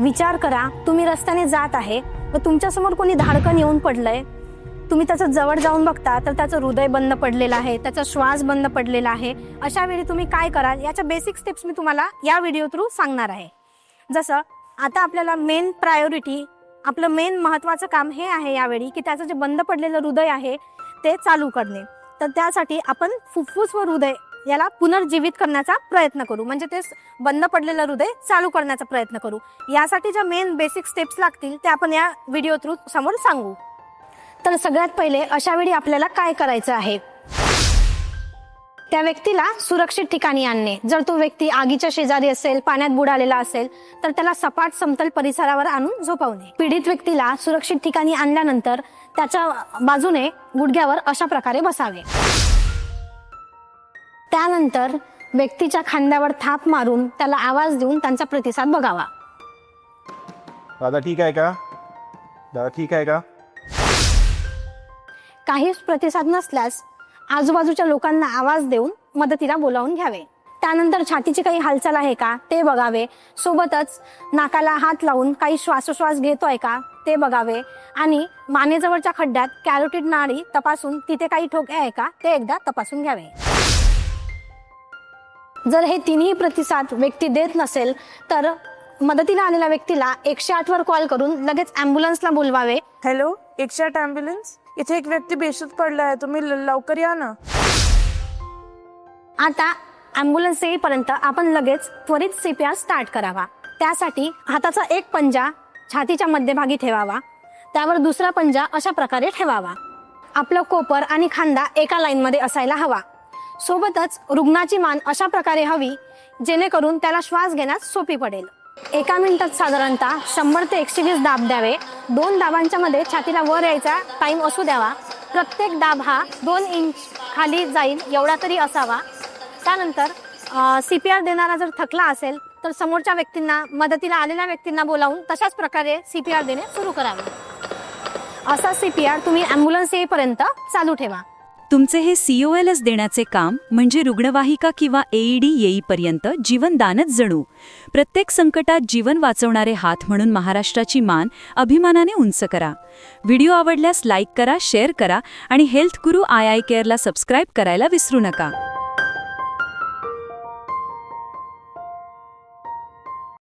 विचार करा तुम्ही रस्त्याने जात आहे व तुमच्यासमोर कोणी धाडकन येऊन पडलंय. तुम्ही त्याचं जवळ जाऊन बघता तर त्याचं हृदय बंद पडलेलं आहे त्याचा श्वास बंद पडलेला आहे. अशा वेळी तुम्ही काय कराल? याच्या बेसिक स्टेप्स मी तुम्हाला या व्हिडिओ थ्रू सांगणार आहे. जसं आता आपल्याला मेन प्रायोरिटी आपलं मेन महत्त्वाचं काम हे आहे यावेळी की त्याचं जे बंद पडलेलं हृदय आहे ते चालू करणे. तर त्यासाठी आपण फुफ्फुस व हृदय याला पुनर्जीवित करण्याचा प्रयत्न करू. म्हणजे ते बंद पडलेलं हृदय चालू करण्याचा प्रयत्न करू. यासाठी ज्या मेन बेसिक स्टेप्स लागतील ते आपण या व्हिडिओ थ्रू समोर सांगू. तर सगळ्यात पहिले अशा वेळी आपल्याला काय करायचं आहे? त्या व्यक्तीला सुरक्षित ठिकाणी आणणे. जर तो व्यक्ती आगीच्या शेजारी असेल पाण्यात बुडालेला असेल तर त्याला सपाट समतल परिसरावर आणून झोपवणे. पीडित व्यक्तीला सुरक्षित ठिकाणी आणल्यानंतर त्याच्या बाजूने गुडघ्यावर अशा प्रकारे बसावे. त्यानंतर व्यक्तीच्या खांद्यावर थाप मारून त्याला आवाज देऊन त्यांचा प्रतिसाद बघावा. दादा ठीक आहे का? दादा ठीक आहे का? काहीच प्रतिसाद नसल्यास आजूबाजूच्या लोकांना आवाज देऊन मदतीला बोलावून घ्यावे. त्यानंतर छातीची काही हालचाल आहे का ते बघावे. सोबतच नाकाला हात लावून काही श्वासोश्वास घेतोय का ते बघावे. आणि मानेजवळच्या खड्ड्यात कॅरोटिड नाडी तपासून तिथे काही ठोके आहे का ते एकदा तपासून घ्यावे. जर हे तिन्ही प्रतिसाद व्यक्ती देत नसेल तर मदतीला आलेल्या व्यक्तीला एकशे आठ वर कॉल करून लगेच अँब्युलन्सला बोलवावे. हॅलो एकशे आठ ॲम्ब्युलन्स? इथे एक व्यक्ती बेशुद्ध पडला आहे तुम्ही लवकर या ना. आता अँब्युलन्स येईपर्यंत आपण लगेच त्वरित सीपीआर स्टार्ट करावा. त्यासाठी हाताचा एक पंजा छातीच्या मध्यभागी ठेवावा. त्यावर दुसरा पंजा अशा प्रकारे ठेवावा. आपलं कोपर आणि खांदा एका लाईनमध्ये असायला हवा. सोबतच रुग्णाची मान अशा प्रकारे हवी जेणेकरून त्याला श्वास घेण्यास सोपी पडेल. एका मिनिटात साधारणतः शंभर ते एकशे वीस दाब द्यावे. दोन दाबांच्या मध्ये छातीला वर यायचा टाइम असू द्यावा. प्रत्येक दाब हा दोन इंच खाली जाईल एवढा तरी असावा. त्यानंतर सी पी आर देणारा जर थकला असेल तर समोरच्या व्यक्तींना मदतीला आलेल्या व्यक्तींना बोलावून तशाच प्रकारे सी पी आर देणे सुरू करावे. असा सी पी आर तुम्ही ॲम्ब्युलन्स येईपर्यंत चालू ठेवा. तुमचे हे सीओएलएस देण्याचे काम म्हणजे रुग्णवाहिका किंवा एईडी येईपर्यंत जीवनदानच जणू. प्रत्येक संकटात जीवन वाचवणारे हात म्हणून महाराष्ट्राची मान अभिमानाने उंच करा. व्हिडिओ आवडल्यास लाईक करा शेअर करा आणि health Guru I I केअरला subscribe करायला विसरू नका.